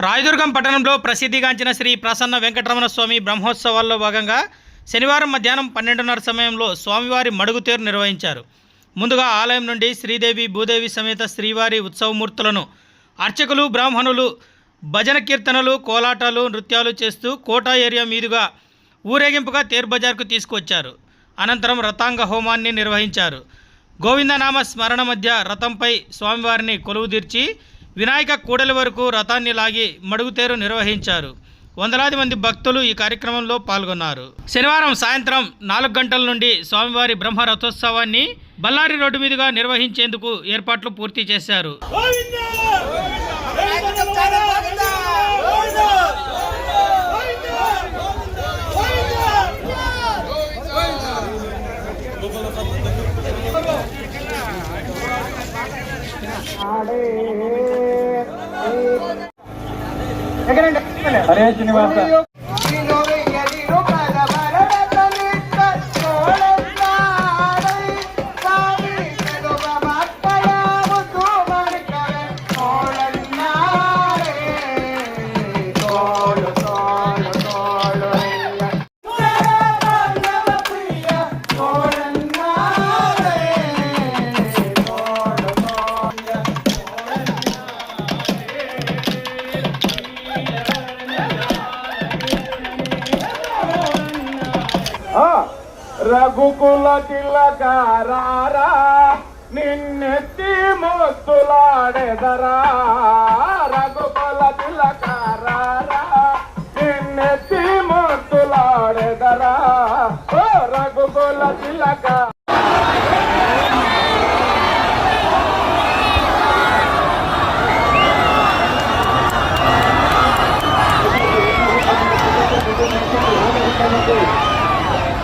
రాయదుర్గం పట్టణంలో ప్రసిద్ధిగాంచిన శ్రీ ప్రసన్న వెంకటరమణ స్వామి బ్రహ్మోత్సవాల్లో భాగంగా శనివారం మధ్యాహ్నం పన్నెండున్నర సమయంలో స్వామివారి మడుగుతేరు నిర్వహించారు. ముందుగా ఆలయం నుండి శ్రీదేవి భూదేవి సమేత శ్రీవారి ఉత్సవమూర్తులను అర్చకులు బ్రాహ్మణులు భజన కీర్తనలు కోలాటాలు నృత్యాలు చేస్తూ కోటా ఏరియా మీదుగా ఊరేగింపుగా తేరు బజార్కు తీసుకువచ్చారు. అనంతరం రథాంగ హోమాన్ని నిర్వహించారు. గోవిందనామ స్మరణ మధ్య రథంపై స్వామివారిని కొలువుదీర్చి వినాయక కూడలి వరకు రథాన్ని లాగి మడుగుతేరు నిర్వహించారు. వందలాది మంది భక్తులు ఈ కార్యక్రమంలో పాల్గొన్నారు. శనివారం సాయంత్రం నాలుగు గంటల నుండి స్వామివారి బ్రహ్మ రథోత్సవాన్ని బళ్ళారి రోడ్డు మీదుగా నిర్వహించేందుకు ఏర్పాట్లు పూర్తి చేశారు. హరే శ్రీనివాస రఘుకుల తిలకారా నిన్నెత్తి మొత్తులాడెదరా రఘుకుల తిలకారా నిన్నెత్తి మొత్తులాడెదరా రఘుకుల తిలక